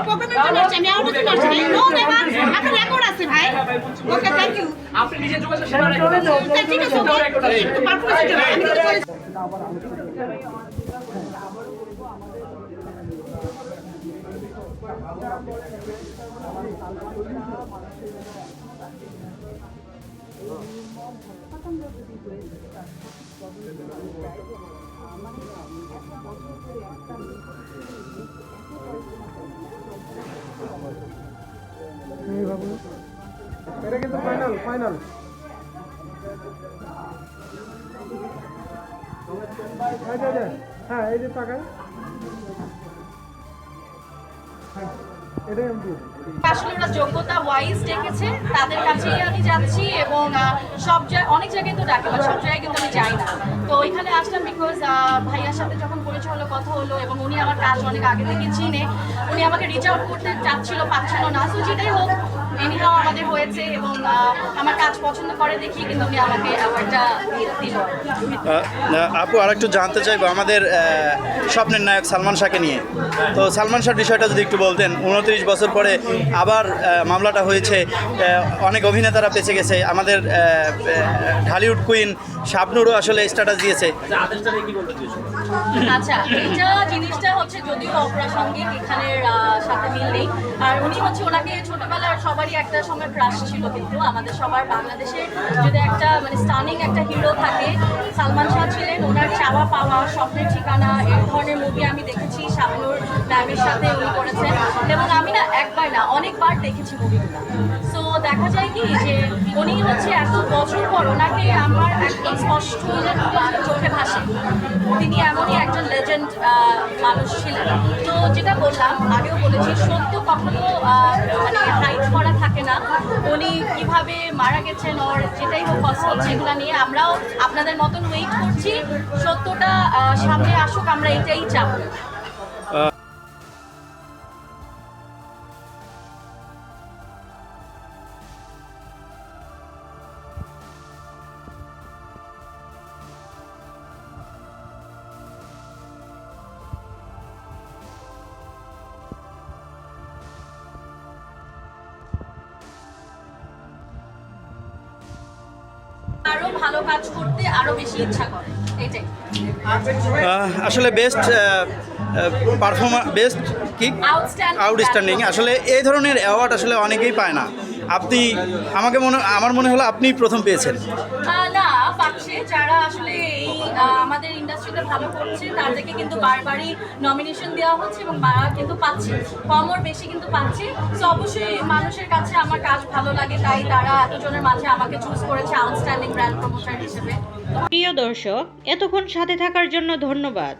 মারছি আমি আউট তো মারছি নো। নেভার আপনার রেকর্ড আছে ভাই। ওকে থ্যাংক ইউ আপনি নিজে যোগাযোগ সেবা রেখে ঠিক আছে ওকে কিন্তু পারফরম্যান্স আমি কিন্তু এটা কিন্তু ফাইনাল ফাইনাল হ্যাঁ এই যে টাকায় হ্যাঁ। আসলে ওরা যোগ্যতা ওয়াইজ ডেকেছে, তাদের কাছেই আমি যাচ্ছি এবং সব জায়গায় অনেক জায়গায় তো ডাকে বাট সব জায়গায় কিন্তু আমি যাই না। তো ওইখানে আসলাম বিকজ ভাইয়ার সাথে যখন পরিচয় হলো, কথা হলো এবং উনি আমার কাজ অনেক আগে থেকে চিনে, উনি আমাকে রিচ আউট করতে চাচ্ছিল, পাচ্ছিল না। সো যেটাই হোক হয়েছে এবং আমার কাজ পছন্দ করে দেখি, কিন্তু আমাকে অ্যাওয়ার্ডটা দিল। আপু আর একটু জানতে চাইব, আমাদের স্বপ্নের নায়ক সালমান শাহকে নিয়ে। তো সালমান শাহর বিষয়টা যদি একটু বলতেন, উনত্রিশ বছর পরে আবার মামলাটা হয়েছে অনেক অভিনেতারা বেঁচে গেছে, আমাদের ঢালিউড কুইন শাবনুরও আসলে স্ট্যাটাস দিয়েছে। আচ্ছা এটা জিনিসটা হচ্ছে যদিও অপ্রাসঙ্গিক এখানের সাথে মিল নেই। আর উনি হচ্ছে ওনাকে ছোটবেলার সবারই একটা সময় ক্রাশ ছিল কিন্তু আমাদের সবার বাংলাদেশে যদি একটা মানে স্টানিং একটা হিরো থাকে সালমান শাহ ছিলেন ওনার চাওয়া পাওয়া স্বপ্নের ঠিকানা এই ধরনের মুভি আমি দেখেছি শাবনুর ম্যামের সাথে উনি করেছেন। এবং আমি না একবার না অনেকবার দেখেছি মুভিগুলো সো দেখা যায় কি যে উনি হচ্ছে এত বছর পর ওনাকে আমার একদম স্পষ্ট চোখে ভাসে। তিনি এমনই একজন লেজেন্ড মানুষ ছিলেন। তো যেটা বললাম, আগেও বলেছি, সত্য কখনো মানে হাইট করা থাকে না। উনি কীভাবে মারা গেছেন ওর যেটাই হোক হচ্ছে এগুলো নিয়ে, আমরাও আপনাদের মতন ওয়েট করছি। সত্যটা সামনে আসুক, আমরা এটাই চাবো। আরও ভালো কাজ করতে আরও বেশি ইচ্ছা করে। এটাই। আসলে বেস্ট পারফর্মার বেস্ট কি? আউটস্ট্যান্ডিং আসলে এই ধরনের অ্যাওয়ার্ড আসলে অনেকেই পায় না। আপনি আমাকে মনে আমার মনে হলো আপনি প্রথম পেয়েছেন। না যারা আসলে এই আমাদের ইন্ডাস্ট্রিতে ভালো করছে, তাদেরকে কিন্তু বারবারই নমিনেশন দেওয়া হচ্ছে এবং কিন্তু পাচ্ছে। কম ওর বেশি কিন্তু পাচ্ছে। তো অবশ্যই মানুষের কাছে আমার কাজ ভালো লাগে, তাই তারা এতজনের মাঝে আমাকে চুজ করেছে আউটস্ট্যান্ডিং ব্র্যান্ড প্রমোটার হিসেবে। প্রিয় দর্শক, এতক্ষণ সাথে থাকার জন্য ধন্যবাদ।